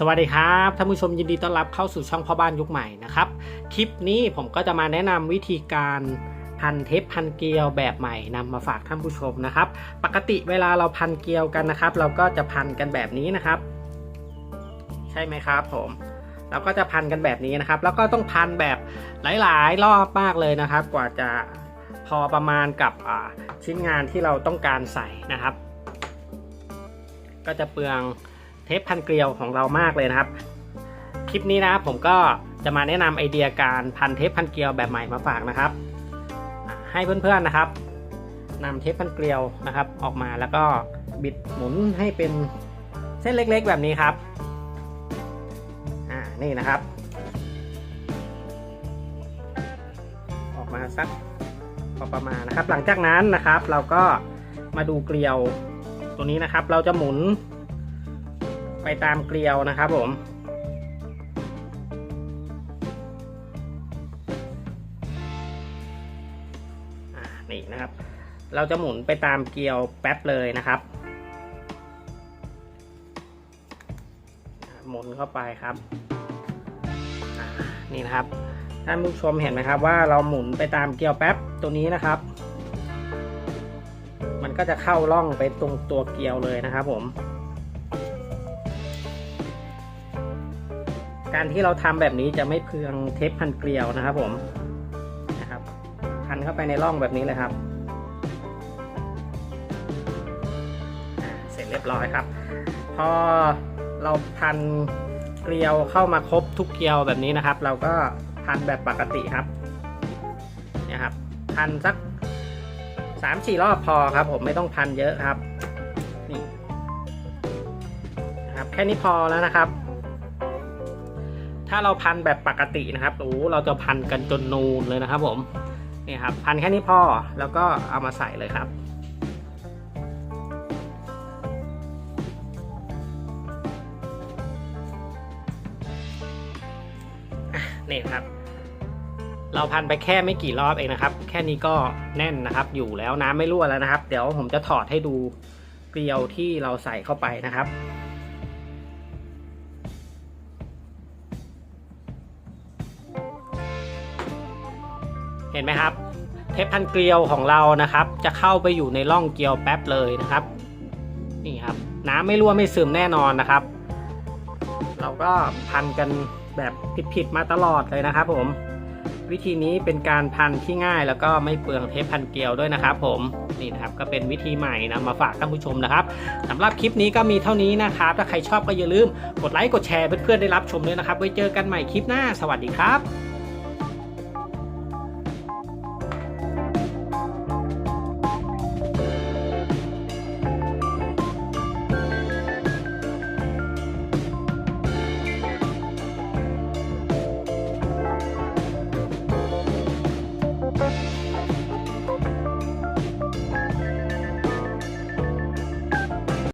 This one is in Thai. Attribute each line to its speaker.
Speaker 1: สวัสดีครับท่านผู้ชมยินดีต้อนรับเข้าสู่ช่องพ่อบ้านยุคใหม่นะครับ คลิปนี้ผมก็จะมาแนะนำวิธีการพันเทปพันเกลียวแบบใหม่นำมาฝากท่านผู้ชมนะครับ ปกติเวลาเราพันเกลียวกันนะครับ เราก็จะพันกันแบบนี้นะครับ ใช่ไหมครับผมเราก็จะพันกันแบบนี้นะครับ แล้วก็ต้องพันแบบหลาย ๆ รอบมากเลยนะครับ กว่าจะพอประมาณกับชิ้นงานที่เราต้องการใส่นะครับ ก็จะเปลือง เทปพันเกลียวของเรามากเลยนะครับ คลิปนี้นะครับผมก็จะมาแนะนำไอเดียการพันเทปพันเกลียวแบบใหม่มาฝากนะครับ ให้เพื่อนๆนะครับนำเทปพันเกลียวนะครับ ออกมาแล้วก็บิดหมุนให้เป็นเส้นเล็กๆแบบนี้ครับอ่านี่นะครับ ออกมาสักพอประมาณนะครับ หลังจากนั้นนะครับ เราก็มาดูเกลียวตัวนี้นะครับ เราจะหมุน ไปตามเกลียวนะครับผม นี่นะครับ เราจะหมุนไปตามเกลียวแป๊บเลยนะครับ หมุนเข้าไปครับ นี่นะครับท่านผู้ชมเห็นไหมครับว่าเราหมุนไปตามเกลียวแป๊บตัวนี้นะครับ มันก็จะเข้าร่องไปตรงตัวเกลียวเลยนะครับผม การที่เราทำแบบนี้จะไม่เพืองเทปพันเกลียวนะครับ ผมนะครับ พันเข้าไปในร่องแบบนี้เลยครับเสร็จเรียบร้อยครับ พอเราพันเกลียวเข้ามาครบทุกเกลียวแบบนี้นะครับ เราก็พันแบบปกติครับเนี่ยครับ พันสักสามสี่รอบพอครับ ผมไม่ต้องพันเยอะครับนี่นะครับ แค่นี้พอแล้วนะครับ ถ้าเราพันแบบปกตินะครับโอ้เราจะพันกันจนนูนเลยนะครับ ผมนี่ครับพันแค่นี้พอแล้วก็เอามาใส่เลยครับนี่ครับ เราพันไปแค่ไม่กี่รอบเองนะครับ แค่นี้ก็แน่นนะครับ อยู่แล้วน้ำไม่รั่วแล้วนะครับ เดี๋ยวผมจะถอดให้ดูเกลียวที่เราใส่เข้าไปนะครับ เห็นไหมครับ เทปพันเกลียวของเรานะครับ จะเข้าไปอยู่ในร่องเกลียวแป๊บเลยนะครับ นี่ครับ น้ำไม่รั่วไม่ซึมแน่นอนนะครับ เราก็พันกันแบบผิดๆมาตลอดเลยนะครับผมวิธีนี้เป็นการพันที่ง่ายแล้วก็ไม่เปลืองเทปพันเกลียวด้วยนะครับผมนี่นะครับก็เป็นวิธีใหม่นะมาฝากท่านผู้ชมนะครับสำหรับคลิปนี้ก็มีเท่านี้นะครับ ถ้าใครชอบก็อย่าลืมกดไลค์กดแชร์เพื่อนๆได้รับชมด้วยนะครับ ไว้เจอกันใหม่คลิปหน้า สวัสดีครับ